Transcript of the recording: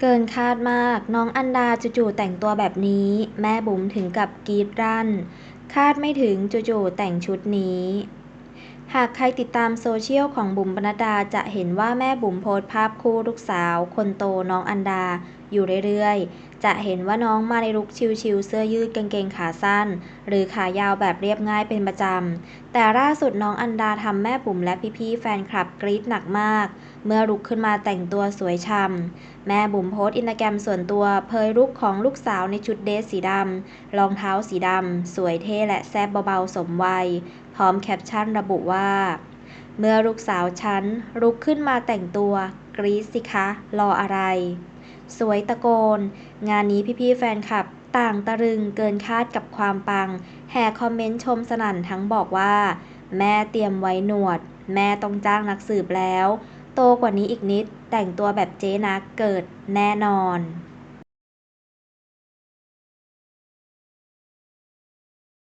เกินคาดมาก น้องอันดาจู่ๆแต่งตัวแบบนี้ แม่บุ๋มถึงกับกรีดรั่น คาดไม่ถึงจู่ๆแต่งชุดนี้ หากใครติดตามโซเชียลของบุ๋มปนัดดาจะเห็นว่าแม่บุ๋มโพสต์ภาพคู่ลูกสาว คนโตน้องอันดาอยู่เรื่อยๆ จะเห็นว่าน้องมาในลุคชิลๆเสื้อยืดกางเกงขาสั้น หรือขายาวแบบเรียบง่ายเป็นประจำ แต่ล่าสุดน้องอันดาทำแม่บุ๋มและพี่ๆแฟนคลับกรี๊ดหนักมาก เมื่อลุกขึ้นมาแต่งตัวสวยช่ำแม่บุ๋มโพสต์อินสตาแกรมส่วนตัวเผยลุคของลูกสาวในชุดเดรสสีดำรองเท้าสีดำสวยเท่และแซ่บเบาๆสมวัย พร้อมแคปชั่นระบุว่าเมื่อลูกสาวฉันลุกขึ้นมาแต่งตัว กรี๊ดสิคะ รออะไร สวยตะโกน งานนี้พี่ๆแฟนคลับ ต่างตะลึงเกินคาดกับความปัง แห่คอมเมนต์ชมสนั่นทั้งบอกว่า แม่เตรียมไว้หนวด แม่ต้องจ้างนักสืบแล้ว โตกว่านี้อีกนิด แต่งตัวแบบเจ๊นักเกิดแน่นอน